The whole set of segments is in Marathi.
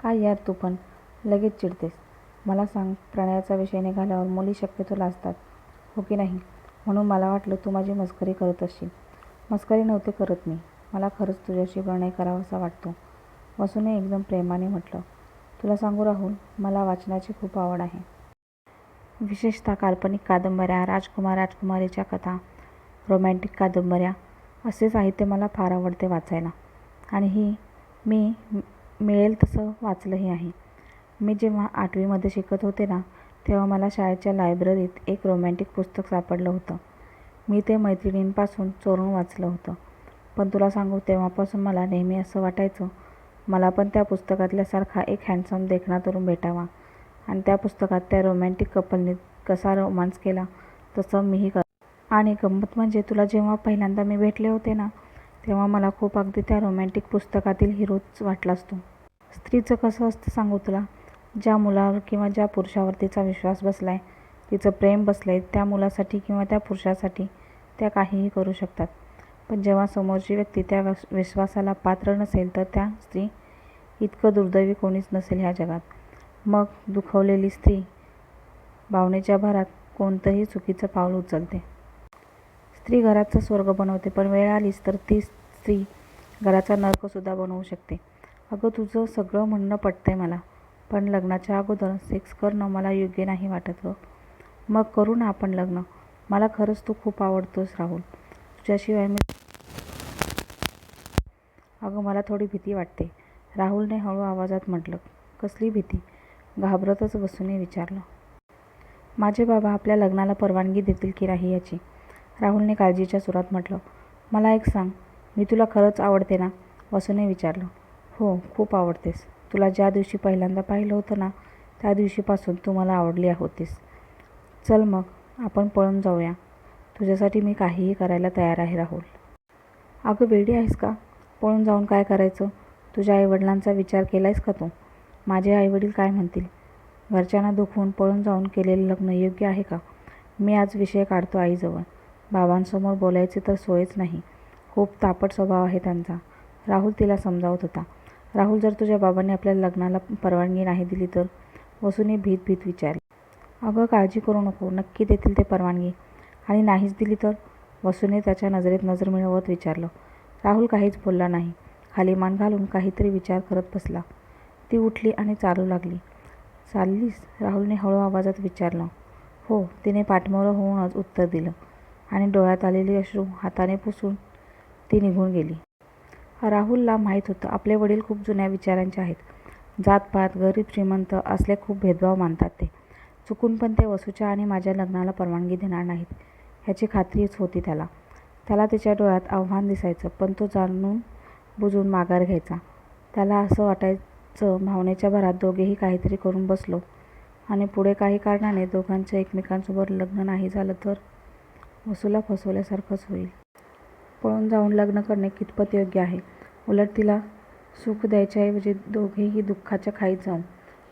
काय यार तू पण? लगेच चिडतेस. मला सांग प्रणयाचा विषय निघाल्यावर मुली शक्यतो लाजतात हो की नाही? म्हणून मला वाटलं तू माझी मस्करी करत असशील. मस्करी नव्हते करत मी. मला खरंच तुझ्याशी प्रणय करावासा वाटतो. वसूने एकदम प्रेमाने म्हटलं तुला सांगू राहुल मला वाचनाची खूप आवड आहे. विशेषतः काल्पनिक कादंबऱ्या राजकुमार राजकुमारीच्या कथा रोमॅन्टिक कादंबऱ्या असे साहित्य मला फार आवडते वाचायला. आणि ही मी मिळेल तसं वाचलंही आहे. मी जेव्हा आठवीमध्ये शिकत होते ना तेव्हा मला शाळेच्या लायब्ररीत एक रोमॅन्टिक पुस्तक सापडलं होतं. मी ते मैत्रिणींपासून चोरून वाचलं होतं. पण तुला सांगू तेव्हापासून मला नेहमी असं वाटायचं मला पण त्या पुस्तकातल्यासारखा एक हँडसम देखणा तरुण भेटावा. आणि त्या पुस्तकात त्या रोमॅन्टिक कपलने कसा रोमांस केला तसं मीही कर. आणि गंमत म्हणजे तुला जेव्हा पहिल्यांदा मी भेटले होते ना तेव्हा मला खूप अगदी त्या रोमॅन्टिक पुस्तकातील हिरोच वाटला असतो. स्त्रीचं कसं असतं सांगू तुला? ज्या मुलावर किंवा ज्या पुरुषावर तिचा विश्वास बसला आहे तिचं प्रेम बसलं आहे त्या मुलासाठी किंवा त्या पुरुषासाठी त्या काहीही करू शकतात. पण जेव्हा समोरची व्यक्ती त्या विश्वासाला पात्र नसेल तर त्या स्त्री इतकं दुर्दैवी कोणीच नसेल ह्या जगात. मग दुखवलेली स्त्री भावनेच्या भरात कोणतंही चुकीचं पाऊल उचलते. स्त्री घराचं स्वर्ग बनवते पण वेळ आलीच तर ती स्त्री घराचा नर्कसुद्धा बनवू शकते. अगं तुझं सगळं म्हणणं पटतंय मला पण लग्नाच्या अगोदर सेक्स करणं मला योग्य नाही वाटत गं. मग करू ना आपण लग्न. मला खरंच तू खूप आवडतोस राहुल. तुझ्याशिवाय मी अगं मला थोडी भीती वाटते. राहुलने हळू आवाजात म्हटलं कसली भीती? घाबरतच बसूने विचारलं. माझे बाबा आपल्या लग्नाला परवानगी देतील की नाही याची? राहुलने काळजीच्या सुरात म्हटलं मला एक सांग मी तुला खरंच आवडते ना? वसूने विचारलं हो खूप आवडतेस. तुला ज्या दिवशी पहिल्यांदा पाहिलं होतं ना त्या दिवशीपासून तू मला आवडली होतीस. चल मग आपण पळून जाऊया. तुझ्यासाठी मी काहीही करायला तयार आहे राहुल. अगं वेडी आहेस का? पळून जाऊन काय करायचं? तुझ्या आईवडिलांचा विचार केलायस का तू? माझे आईवडील काय म्हणतील? घरच्यांना दुखवून पळून जाऊन केलेलं लग्न योग्य आहे का? मी आज विषय काढतो आईजवळ. बाबांसमोर बोलायची तर सोयच नाही. खूप तापट स्वभाव आहे त्यांचा. राहुल तिला समजावत होता. राहुल जर तुझ्या बाबांनी आपल्या लग्नाला परवानगी नाही दिली तर? वसूने भीत भीत विचारली. अगं काळजी करू नको. नक्की देतील ते परवानगी. आणि नाहीच दिली तर? वसूने त्याच्या नजरेत नजर मिळवत विचारलं. राहुल काहीच बोलला नाही. खाली मान घालून काहीतरी विचार करत बसला. ती उठली आणि चालू लागली. चाललीस? राहुलने हळू आवाजात विचारलं. हो तिने पाठमोरं होऊनच उत्तर दिलं. आणि डोळ्यात आलेली अश्रू हाताने पुसून ती निघून गेली. राहुलला माहीत होतं आपले वडील खूप जुन्या विचारांचे आहेत. जातपात गरीब श्रीमंत असले खूप भेदभाव मानतात ते. चुकून पण ते वसूच्या आणि माझ्या लग्नाला परवानगी देणार नाहीत ह्याची खात्रीच होती त्याला. त्याला तिच्या डोळ्यात आव्हान दिसायचं पण तो जाणून बुजून माघार घ्यायचा. त्याला असं वाटायचं भावनेच्या भरात दोघेही काहीतरी करून बसलो. आणि पुढे काही कारणाने दोघांचं एकमेकांसोबत लग्न नाही झालं तर? वसूला फसवल्यासारखंच होईल. पळून जाऊन लग्न करणे कितपत योग्य आहे? उलट तिला सुख द्यायच्याऐवजी दोघेही दुःखाच्या खाईत जाऊन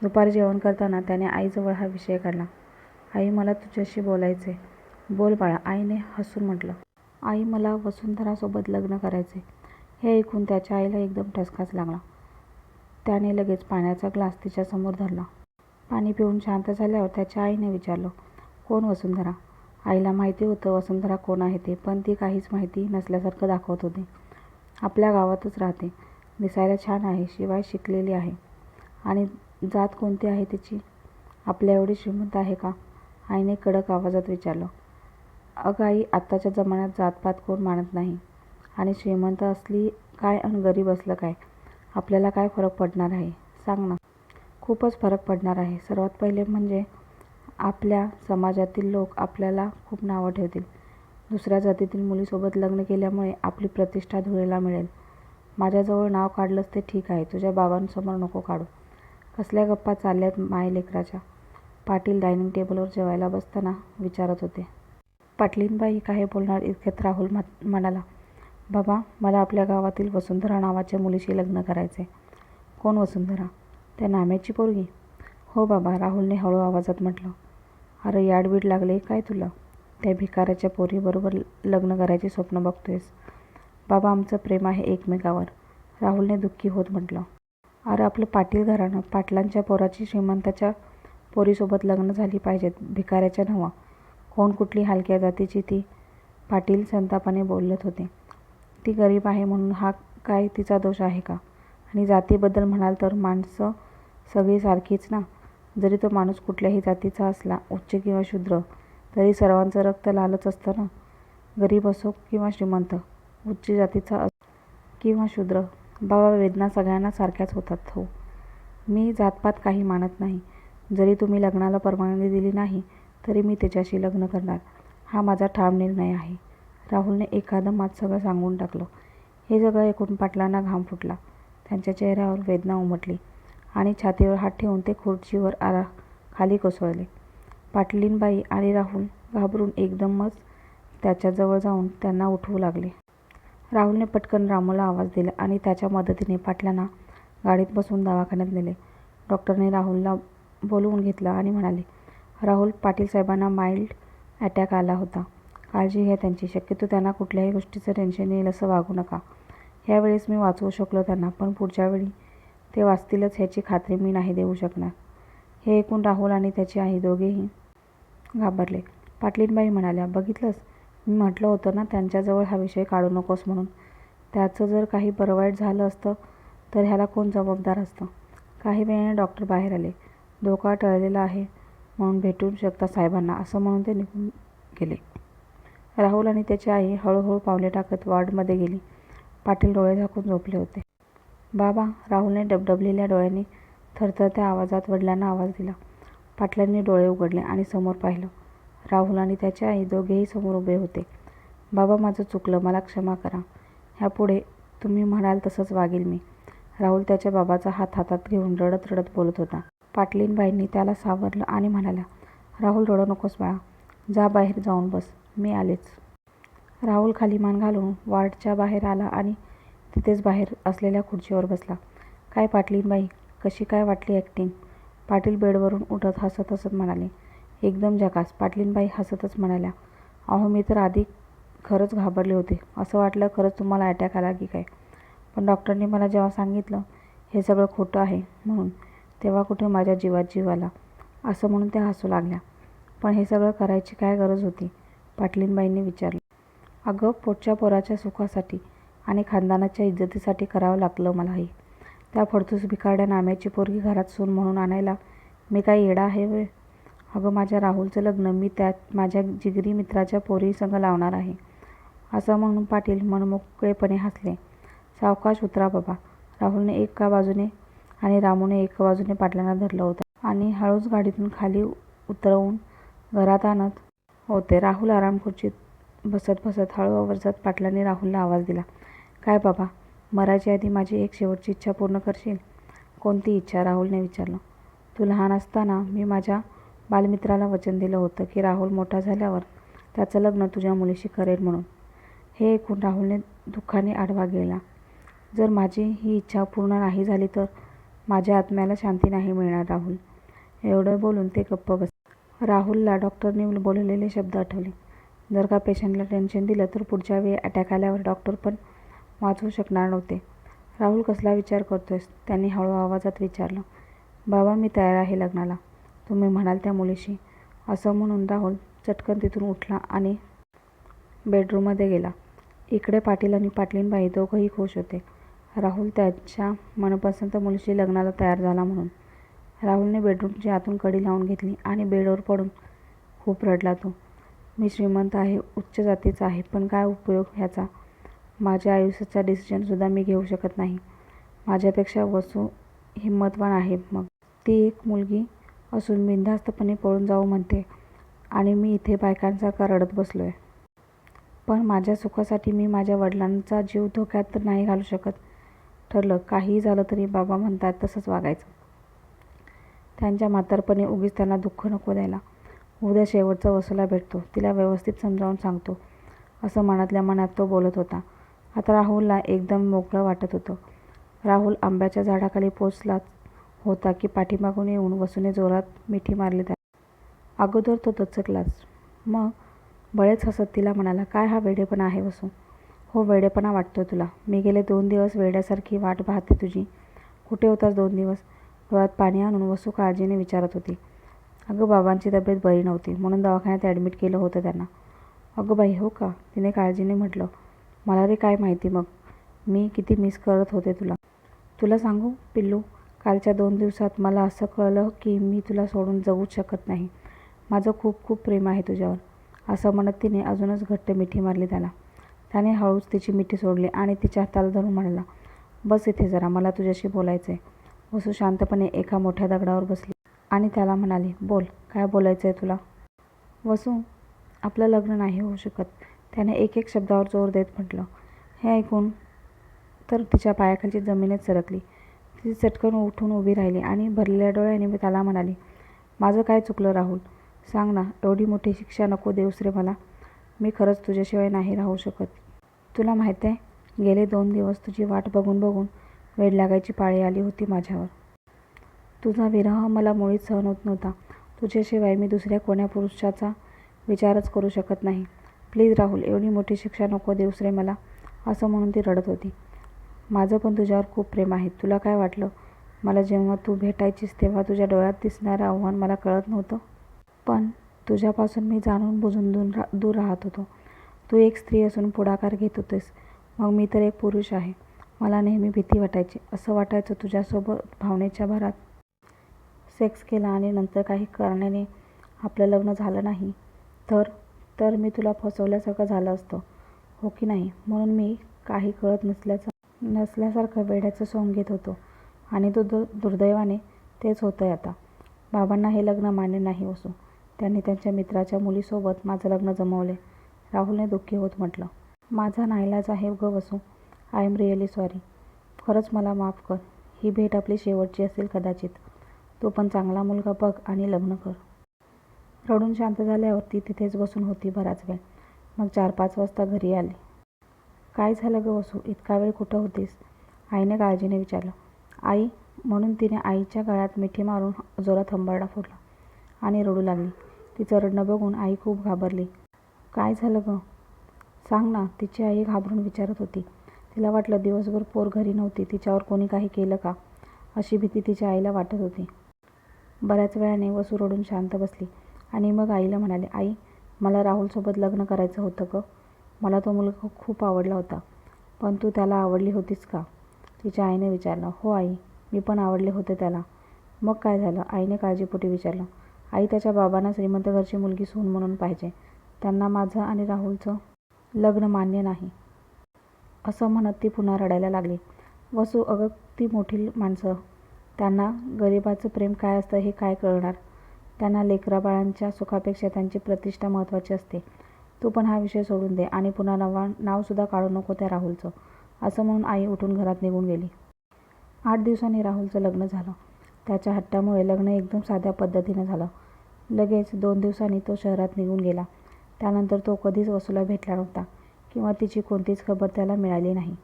दुपारी जेवण करताना त्याने आईजवळ हा विषय काढला. आई मला तुझ्याशी बोलायचे बोल बाळा आईने हसून म्हटलं. आई मला वसुंधरासोबत लग्न करायचे हे ऐकून त्याच्या आईला एकदम ठसकाच लागला. त्याने लगेच पाण्याचा ग्लास तिच्यासमोर धरला. पाणी पिऊन शांत झाल्यावर त्याच्या आईने विचारलं कोण वसुंधरा? आईला माहिती होतं वसुंधरा कोण आहे ते पण ती काहीच माहिती नसल्यासारखं दाखवत होती. आपल्या गावातच राहते. दिसायला छान आहे शिवाय शिकलेली आहे. आणि जात कोणती आहे तिची? आपल्या एवढी श्रीमंत आहे का? आईने कडक आवाजात विचारलं. अगं आई आत्ताच्या जमान्यात जातपात कोण मानत नाही. आणि श्रीमंत असली काय आणि गरीब असलं काय? आपल्याला काय फरक पडणार आहे? सांग ना. खूपच फरक पडणार आहे. सर्वात पहिले म्हणजे आपल्या समाजातील लोक आपल्याला खूप नावं ठेवतील. दुसऱ्या जातीतील मुलीसोबत लग्न केल्यामुळे आपली प्रतिष्ठा धुळेला मिळेल. माझ्याजवळ नाव काढलंच ते ठीक आहे. तुझ्या बाबांसमोर नको काढू. कसल्या गप्पा चालल्यात माय लेकराच्या? पाटील डायनिंग टेबलवर जेवायला बसताना विचारत होते. पाटलींबाई काय बोलणार इतक्यात राहुल म्हणाला बाबा मला आपल्या गावातील वसुंधरा नावाच्या मुलीशी लग्न करायचे कोण वसुंधरा? त्या नाम्याची पोरगी? हो बाबा राहुलने हळू आवाजात म्हटलं. अरे याडबीड लागले काय तुला? त्या भिकाऱ्याच्या पोरीबरोबर लग्न करायचे स्वप्न बघतोयस. बाबा आमचं प्रेम आहे एकमेकावर. राहुलने दुःखी होत म्हटलं. अरे आपलं पाटील घराणं पाटलांच्या पोराची श्रीमंताच्या पोरीसोबत लग्न झाली पाहिजेत भिकाऱ्याच्या नव्हा कोण कुठली हलक्या जातीची ती? पाटील संतापाने बोलत होते. ती गरीब आहे म्हणून हा काय तिचा दोष आहे का? आणि जातीबद्दल म्हणाल तर माणसं सगळी सारखीच ना? जरी तो माणूस कुठल्याही जातीचा असला उच्च किंवा शूद्र तरी सर्वांचं रक्त लालच असतं ना? गरीब असो किंवा श्रीमंत उच्च जातीचा असो किंवा शूद्र बाबा वेदना सगळ्यांना सारख्याच होतात हो. मी जातपात काही मानत नाही. जरी तुम्ही लग्नाला परवानगी दिली नाही तरी मी त्याच्याशी लग्न करणार. हा माझा ठाम निर्णय आहे. राहुलने एखादं मात सगळं सांगून टाकलं. हे सगळं ऐकून पाटलांना घाम फुटला. त्यांच्या चेहऱ्यावर वेदना उमटली. आणि छातीवर हात ठेवून ते खुर्चीवर आरा खाली कोसळले. पाटलींबाई आणि राहुल घाबरून एकदमच त्याच्याजवळ जाऊन त्यांना उठवू लागले. राहुलने पटकन रामूला आवाज दिला आणि त्याच्या मदतीने पाटलांना गाडीत बसवून दवाखान्यात नेले. डॉक्टरने राहुलला बोलवून घेतलं आणि म्हणाले राहुल पाटीलसाहेबांना माइल्ड अटॅक आला होता. काळजी घ्या त्यांची. शक्यतो त्यांना कुठल्याही गोष्टीचं टेन्शन येईल असं वागू नका. ह्यावेळेस मी वाचवू शकलो त्यांना पण पुढच्या वेळी ते वाचतीलच ह्याची खात्री मी नाही देऊ शकणार. हे ऐकून राहुल आणि त्याची आई दोघेही घाबरले. पाटलीनबाई म्हणाल्या बघितलंस? मी म्हटलं होतं ना त्यांच्याजवळ हा विषय काढू नकोस म्हणून. त्याचं जर काही बरं वाईट झालं असतं तर ह्याला कोण जबाबदार असतं काही वेळाने डॉक्टर बाहेर आले. धोका टळलेला आहे म्हणून भेटू शकता साहेबांना असं म्हणून ते निघून गेले. राहुल आणि त्याची आई हळूहळू पावले टाकत वॉर्डमध्ये गेली. पाटील डोळे झाकून झोपले होते. बाबा राहुलने डबडबलेल्या डोळ्यांनी थरथरत्या आवाजात वडिलांना आवाज दिला. पाटलांनी डोळे उघडले आणि समोर पाहिलं. राहुल आणि त्याची आई दोघेही समोर उभे होते. बाबा माझं चुकलं मला क्षमा करा. ह्यापुढे तुम्ही म्हणाल तसंच वागेल मी. राहुल त्याच्या बाबाचा हात हातात घेऊन रडत रडत बोलत होता. पाटलीनबाईंनी त्याला सावरलं आणि म्हणाल्या राहुल रडू नकोस बाळा. जा बाहेर जाऊन बस. मी आलेच. राहुल खाली मान घालून वार्डच्या बाहेर आला आणि तिथेच बाहेर असलेल्या खुर्चीवर बसला. काय पाटलीनबाई कशी काय वाटली ॲक्टिंग पाटील बेडवरून उठत हसत हसत म्हणाले. एकदम झकास पाटलीनबाई हसतच म्हणाल्या. अहो मी तर आधी खरंच घाबरले होते. असं वाटलं खरंच तुम्हाला अटॅक आला की काय? पण डॉक्टरने मला जेव्हा सांगितलं हे सगळं खोटं आहे म्हणून तेव्हा कुठे माझ्या जीवात जीव आला? असं म्हणून त्या हसू लागल्या. पण हे सगळं करायची काय गरज होती? पाटलीनबाईंनी विचारलं. अगं पोटच्या पोराच्या सुखासाठी. आणि खानदानाच्या इज्जतीसाठी करावं लागलं मला हे त्या फडतूस भिकारड्या नाम्याची पोरगी घरात सून म्हणून आणायला मी काय येडा आहे वे अगं माझ्या राहुलचं लग्न मी त्यात माझ्या जिगरी मित्राच्या पोरीसंग लावणार आहे. असं म्हणून पाटील मनमोकळेपणे हसले. सावकाश उतरा बाबा. राहुलने एका बाजूने आणि रामूने एका बाजूने पाटलांना धरलं होतं आणि हळूच गाडीतून खाली उतरवून घरात आणत होते. राहुल आराम खुर्चीत बसत बसत हळू आवाजात पाटलांनी राहुलला आवाज दिला. काय बाबा मरायच्या आधी माझी एक शेवटची इच्छा पूर्ण करशील? कोणती इच्छा? राहुलने विचारलं. तू लहान असताना मी माझ्या बालमित्राला वचन दिलं होतं की राहुल मोठा झाल्यावर त्याचं लग्न तुझ्या मुलीशी करेल म्हणून. हे ऐकून राहुलने दुःखाने आडवा गेला. जर माझी ही इच्छा पूर्ण नाही झाली तर माझ्या आत्म्याला शांती नाही मिळणार राहुल. एवढं बोलून ते गप्प बस राहुलला डॉक्टरने बोललेले शब्द आठवले. जर का पेशंटला टेन्शन दिलं तर पुढच्या वेळी अटॅक आल्यावर डॉक्टर पण वाचवू शकणार नव्हते. राहुल कसला विचार करतोयस? त्यांनी हळू आवाजात विचारलं. बाबा मी तयार आहे लग्नाला. तुम्ही म्हणाल त्या मुलीशी. असं म्हणून राहुल चटकन तिथून उठला आणि बेडरूममध्ये गेला. इकडे पाटील आणि पाटलींबाई दोघंही खुश होते. राहुल त्याच्या मनपसंत मुलीशी लग्नाला तयार झाला म्हणून. राहुलने बेडरूमची आतून कडी लावून घेतली आणि बेडवर पडून खूप रडला तो. मी श्रीमंत आहे उच्च जातीचा आहे पण काय उपयोग ह्याचा? माझ्या आयुष्याचा डिसिजनसुद्धा मी घेऊ शकत नाही. माझ्यापेक्षा वसू हिंमतवान आहे मग. ती एक मुलगी असून बिनधास्तपणे पळून जाऊ म्हणते आणि मी इथे बायकांसारखा रडत बसलो आहे पण माझ्या सुखासाठी मी माझ्या वडिलांचा जीव धोक्यात तर नाही घालू शकत. ठरलं काहीही झालं तरी बाबा म्हणतात तसंच वागायचं. त्यांच्या म्हातारपणे उगीच त्यांना दुःख नको द्यायला. उद्या शेवटचा वसूला भेटतो. तिला व्यवस्थित समजावून सांगतो. असं मनातल्या मनात तो बोलत होता. आता राहुलला एकदम मोकळं वाटत होतं. राहुल आंब्याच्या झाडाखाली पोचलाच होता की पाठीमागून येऊन वसूने जोरात मिठी मारली त्या अगोदर तो दचकलाच. मग बळेच हसत तिला म्हणाला काय हा वेडेपणा आहे वसू? हो वेडेपणा वाटतो तुला. मी गेले दोन दिवस वेड्यासारखी वाट पाहते तुझी. कुठे होतास दोन दिवस? डोळ्यात पाणी आणून वसू काळजीने विचारत होती. अगं बाबांची तब्येत बरी नव्हती. म्हणून दवाखान्यात ॲडमिट केलं होतं त्यांना. अगं बाई हो का? तिने काळजीने म्हटलं मला रे काय माहिती मग? मी किती मिस करत होते तुला. तुला सांगू पिल्लू? कालच्या दोन दिवसात मला असं कळलं की मी तुला सोडून जगूच शकत नाही. माझं खूप खूप प्रेम आहे तुझ्यावर. असं म्हणत तिने अजूनच घट्ट मिठी मारली त्याला. त्याने हळूच तिची मिठी सोडली आणि तिच्या हाताला धरून म्हणाला बस इथे जरा मला तुझ्याशी बोलायचं आहे वसू शांतपणे एका मोठ्या दगडावर बसली आणि त्याला म्हणाली बोल काय बोलायचं आहे तुला? वसू आपलं लग्न नाही होऊ शकत. त्याने एक एक शब्दावर जोर देत म्हटलं हे ऐकून तर तिच्या पायाखालची जमीनच सरकली. ती चटकन उठून उभी राहिली आणि भरलेल्या डोळ्याने मी त्याला म्हणाली माझं काय चुकलं राहुल? सांग ना एवढी मोठी शिक्षा नको देऊस रे मला. मी खरंच तुझ्याशिवाय नाही राहू शकत. तुला माहीत आहे गेले दोन दिवस तुझी वाट बघून बघून वेड लागायची पाळी आली होती माझ्यावर. तुझा विरह मला मुळीच सहन होत नव्हता. तुझ्याशिवाय मी दुसऱ्या कोण्या पुरुषाचा विचारच करू शकत नाही. प्लीज राहुल एवढी मोठी शिक्षा नको देऊस रे मला असं म्हणून ती रडत होती. माझं पण तुझ्यावर खूप प्रेम आहे तुला काय वाटलं? मला जेव्हा तू भेटायचीस तेव्हा तुझ्या डोळ्यात दिसणारं आव्हान मला कळत नव्हतं. पण तुझ्यापासून मी जाणून बुजून दूर रा दूर राहत होतो. तू एक स्त्री असून पुढाकार घेत होतेस मग मी तर एक पुरुष आहे. मला नेहमी भीती वाटायची असं वाटायचं तुझ्यासोबत भावनेच्या भरात. सेक्स केला आणि नंतर काही कारणाने आपलं लग्न झालं नाही तर तर मी तुला फसवल्यासारखं झालं असतं. हो की नाही? म्हणून मी काही कळत नसल्याचं नसल्यासारखं वेड्याचं सोंग घेत होतो. आणि दु दुर्दैवाने तेच होतं आहे आता. बाबांना हे लग्न मान्य नाही असो. त्यांनी त्यांच्या मित्राच्या मुलीसोबत माझं लग्न जमवले. राहुलने दुःखी होत म्हटलं. माझा नाईलाज आहे ग Vasu. I am really sorry खरंच मला माफ कर. ही भेट आपली शेवटची असेल कदाचित. तू पण चांगला मुलगा बघ आणि लग्न कर. रडून शांत झाल्यावर ती तिथेच बसून होती बराच वेळ. मग चार पाच वाजता घरी आली. काय झालं ग वसू? इतका वेळ कुठं होतीस? आईने काळजीने विचारलं. आई म्हणून तिने आईच्या गळ्यात मिठी मारून जोरात हंबरडा फोडला आणि रडू लागली. तिचं रडणं बघून आई खूप घाबरली. काय झालं गं? सांग ना तिची आई घाबरून विचारत होती. तिला वाटलं दिवसभर पोर घरी नव्हती तिच्यावर कोणी काही केलं का? अशी भीती तिच्या आईला वाटत होती. बऱ्याच वेळाने वसू रडून शांत बसली. आणि मग आईला म्हणाले आई मला राहुलसोबत लग्न करायचं होतं ग. मला तो मुलगा खूप आवडला होता. पण तू त्याला आवडली होतीस का? तिच्या आईने विचारलं हो आई मी पण आवडले होते त्याला. मग काय झालं? आईने काळजीपोटी विचारलं आई त्याच्या बाबांना श्रीमंत घरची मुलगी सून म्हणून पाहिजे. त्यांना माझं आणि राहुलचं लग्न मान्य नाही. असं म्हणत ती पुन्हा रडायला लागली. वसू अगं ती मोठी माणसं. त्यांना गरिबाचं प्रेम काय असतं हे काय कळणार? त्यांना लेकराबाळांच्या सुखापेक्षा त्यांची प्रतिष्ठा महत्त्वाची असते. तू पण हा विषय सोडून दे आणि पुन्हा नवा नावसुद्धा काढू नको त्या राहुलचं असं म्हणून आई उठून घरात निघून गेली. आठ दिवसांनी राहुलचं लग्न झालं. त्याच्या हट्टामुळे लग्न एकदम साध्या पद्धतीनं झालं. लगेच दोन दिवसांनी तो शहरात निघून गेला. त्यानंतर तो कधीच वसूला भेटला नव्हता किंवा तिची कोणतीच खबर त्याला मिळाली नाही.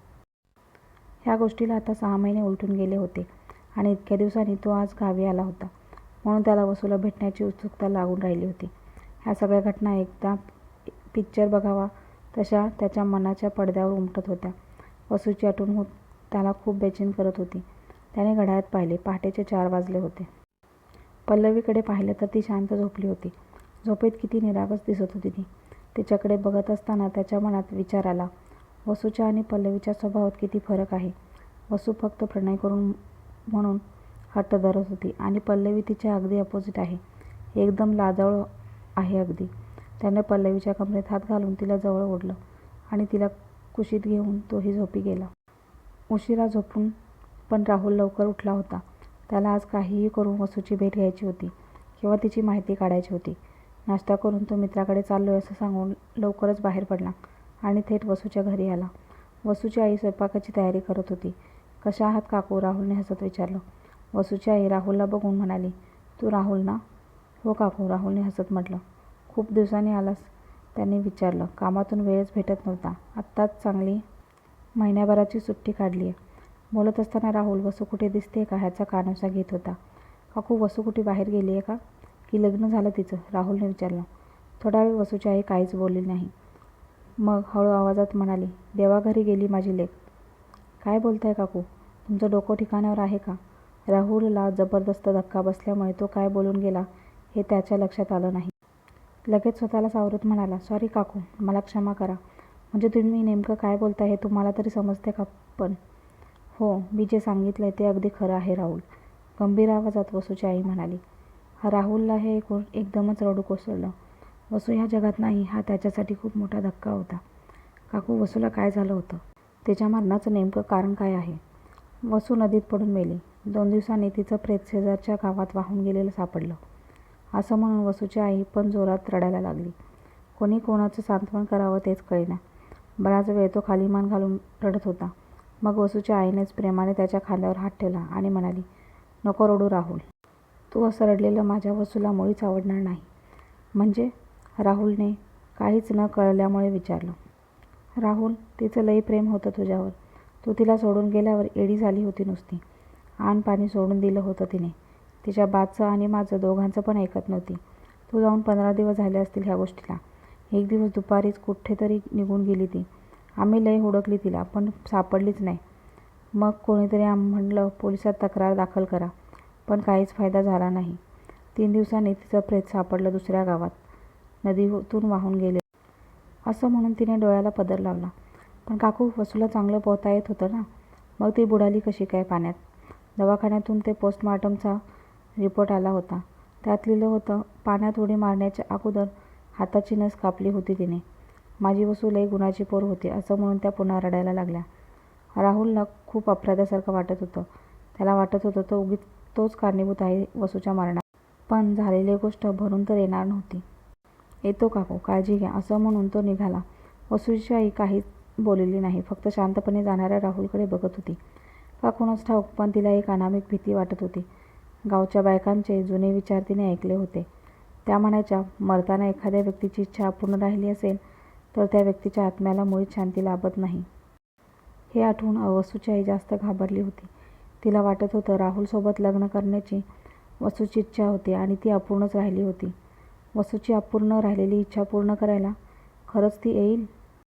ह्या गोष्टीला आता सहा महिने उलटून गेले होते आणि इतक्या दिवसांनी तो आज गावी आला होता. म्हणून त्याला वसूला भेटण्याची उत्सुकता लागून राहिली होती. ह्या सगळ्या घटना एकदा पिक्चर बघावा तशा त्याच्या मनाच्या पडद्यावर उमटत होत्या. वसूची आठवण होत त्याला खूप बेचैन करत होती. त्याने घड्याळात पाहिले पहाटेचे चार वाजले होते. पल्लवीकडे पाहिलं तर ती शांत झोपली होती. झोपेत किती निरागस दिसत होती ती. तिच्याकडे बघत असताना त्याच्या मनात विचार आला वसूच्या आणि पल्लवीच्या स्वभावात किती फरक आहे? वसू फक्त प्रणय करून म्हणून हट्ट धरत होती आणि पल्लवी तिच्या अगदी अपोजिट आहे. एकदम लाजाळू आहे अगदी. त्याने पल्लवीच्या कमरेत हात घालून तिला जवळ ओढलं आणि तिला कुशीत घेऊन तोही झोपी गेला. उशिरा झोपून पण राहुल लवकर उठला होता. त्याला आज काहीही करून वसूची भेट घ्यायची होती किंवा तिची माहिती काढायची होती. नाश्ता करून तो मित्राकडे चाललोय असं सांगून लवकरच बाहेर पडला आणि थेट वसूच्या घरी आला. वसूची आई स्वयंपाकाची तयारी करत होती. कशा आहात काकू? राहुलने हसत विचारलं. वसूची आई राहुलला बघून म्हणाली तू राहुल ना? हो काकू राहुलने हसत म्हटलं. खूप दिवसांनी आलास. त्यांनी विचारलं कामातून वेळच भेटत नव्हता. आत्ताच चांगली महिन्याभराची सुट्टी काढली आहे. बोलत असताना राहुल वसू कुठे दिसते का? ह्याचा कानोसा घेत होता. काकू वसू कुठे बाहेर गेली आहे का? की लग्न झालं तिचं राहुलने विचारलं. थोडा वेळ वसूची आई काहीच बोलली नाही. मग हळू आवाजात म्हणाली देवाघरी गेली माझी लेख काय बोलताय काकू? तुमचं डोकं ठिकाणावर आहे का? राहुलला जबरदस्त धक्का बसल्यामुळे तो काय बोलून गेला हे त्याच्या लक्षात आलं नाही. लगेच स्वतःला सावरत म्हणाला सॉरी काकू मला क्षमा करा. म्हणजे तुम्ही नेमकं काय बोलताय हे तुम्हाला तरी समजते का पण? हो मी जे सांगितलंय ते अगदी खरं आहे राहुल गंभीर आवाजात वसूची आई म्हणाली. राहुलला हे ऐकून एकदमच रडू कोसळलं. वसू ह्या जगात नाही हा त्याच्यासाठी खूप मोठा धक्का होता. काकू वसूला काय झालं होतं? तिच्या मरणाचं नेमकं कारण काय आहे? वसू नदीत पडून मेली. दोन दिवसांनी तिचं प्रेत शेजारच्या गावात वाहून गेलेलं सापडलं. असं म्हणून वसूची आई पण जोरात रडायला लागली. कोणी कोणाचं सांत्वन करावं तेच कळेना. बराच वेळ तो खाली मान घालून रडत होता. मग वसूच्या आईनेच प्रेमाने त्याच्या खांद्यावर हात ठेवला आणि म्हणाली नको रडू राहुल. तू असं रडलेलं माझ्या वसूला मुळीच आवडणार नाही. म्हणजे राहुलने काहीच न कळल्यामुळे विचारलं राहुल तिचं लई प्रेम होतं तुझ्यावर. तू तिला सोडून गेल्यावर एडी झाली होती नुसती. आण पाणी सोडून दिलं होतं तिने. तिच्या बाचं आणि माझं दोघांचं पण ऐकत नव्हती. तू जाऊन पंधरा दिवस झाले असतील ह्या गोष्टीला. एक दिवस दुपारीच कुठेतरी निघून गेली ती. आम्ही लई हुडकली तिला पण सापडलीच नाही. मग कोणीतरी आम म्हणलं पोलिसात तक्रार दाखल करा पण काहीच फायदा झाला नाही. तीन दिवसांनी तिचं प्रेत सापडलं दुसऱ्या गावात. नदीतून वाहून गेले. असं म्हणून तिने डोळ्याला पदर लावला. पण काकू वसूला चांगलं पोहता येत होतं ना? मग ती बुडाली कशी काय पाण्यात? दवाखान्यातून ते पोस्टमॉर्टमचा रिपोर्ट आला होता. त्यात लिहिलं होतं पाण्यात उडी मारण्याच्या अगोदर हाताची नस कापली होती तिने. माझी वसू लई गुणाची पोर होती असं म्हणून त्या पुन्हा रडायला लागल्या. राहुलला खूप अपराध्यासारखं वाटत होतं. त्याला वाटत होतं तो उगीच तोच कारणीभूत आहे वसूच्या मरणात. पण झालेली गोष्ट भरून तर येणार नव्हती. येतो काकू काळजी घ्या असं म्हणून तो निघाला. वसूची आई काहीच बोललेली नाही फक्त शांतपणे जाणाऱ्या राहुलकडे बघत होती. का कोणाच ठाऊक पण तिला एक अनामिक भीती वाटत होती. गावच्या बायकांचे जुने विचार तिने ऐकले होते. त्या म्हणायच्या मरताना एखाद्या व्यक्तीची इच्छा अपूर्ण राहिली असेल तर त्या व्यक्तीच्या आत्म्याला मुळीच शांती लाभत नाही. हे आठवून वसूची आई जास्त घाबरली होती. तिला वाटत होतं राहुलसोबत लग्न करण्याची वसूची इच्छा होती आणि ती अपूर्णच राहिली होती. वसूची अपूर्ण राहिलेली इच्छा पूर्ण करायला खरंच ती येईल?